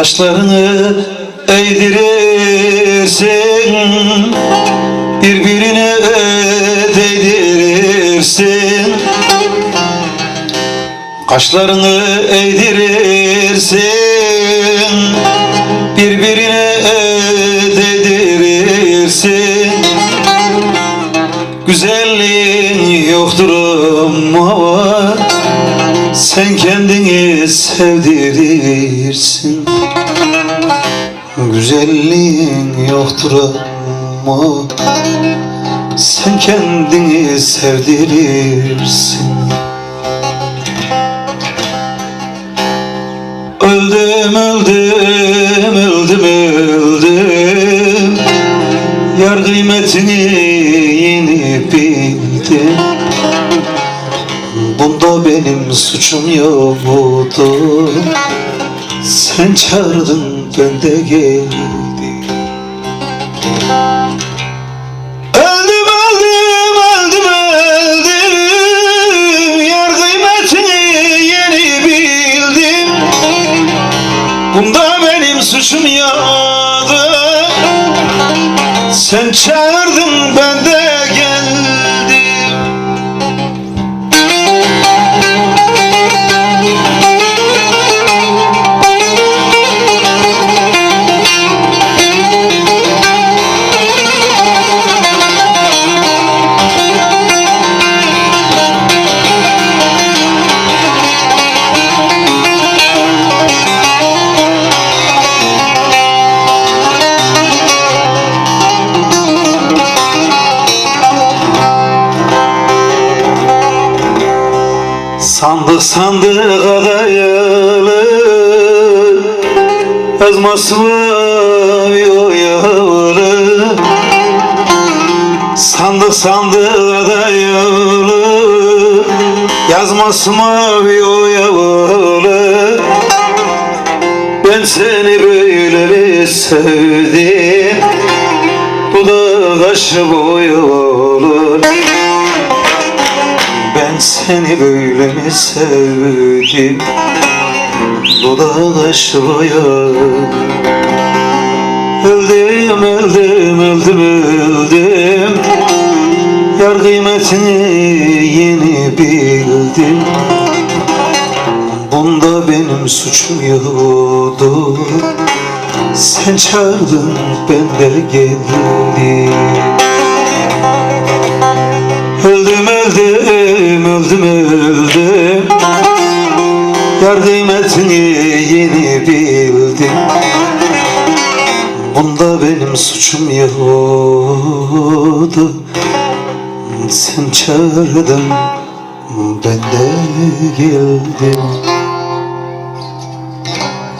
Kaşlarını eğdirirsin Birbirine değdirirsin Kaşlarını eğdirirsin Birbirine değdirirsin Güzelliğin yoktur ama Sen kendini sevdirirsin. Güzelliğin yoktur ama Sen kendini sevdirirsin. Öldüm öldüm öldüm öldüm. Yar kıymetini yeni bildim Bunda benim suçum yoktu Sen çağırdın ben de geldim. Öldüm öldüm öldüm öldüm. Yar kıymetini yeni bildim. Bunda benim suçum yoktu. Sen çağırdın ben de geldim Sandık sandık adayalı Yazması yoyalı Sandık sandık adayalı Yazması yoyalı Ben seni böyle mi sevdim Dudağı kaşı boyalı seni böyle mi sevdim. Dudağı aşmaya Öldüm öldüm öldüm öldüm. Yar kıymetini yeni bildim. Bunda benim suçum yoktu. Sen çağırdın ben de geldim Yar kıymetini yeni bildim. Bunda benim suçum yoktu. Sen çağırdın ben de geldim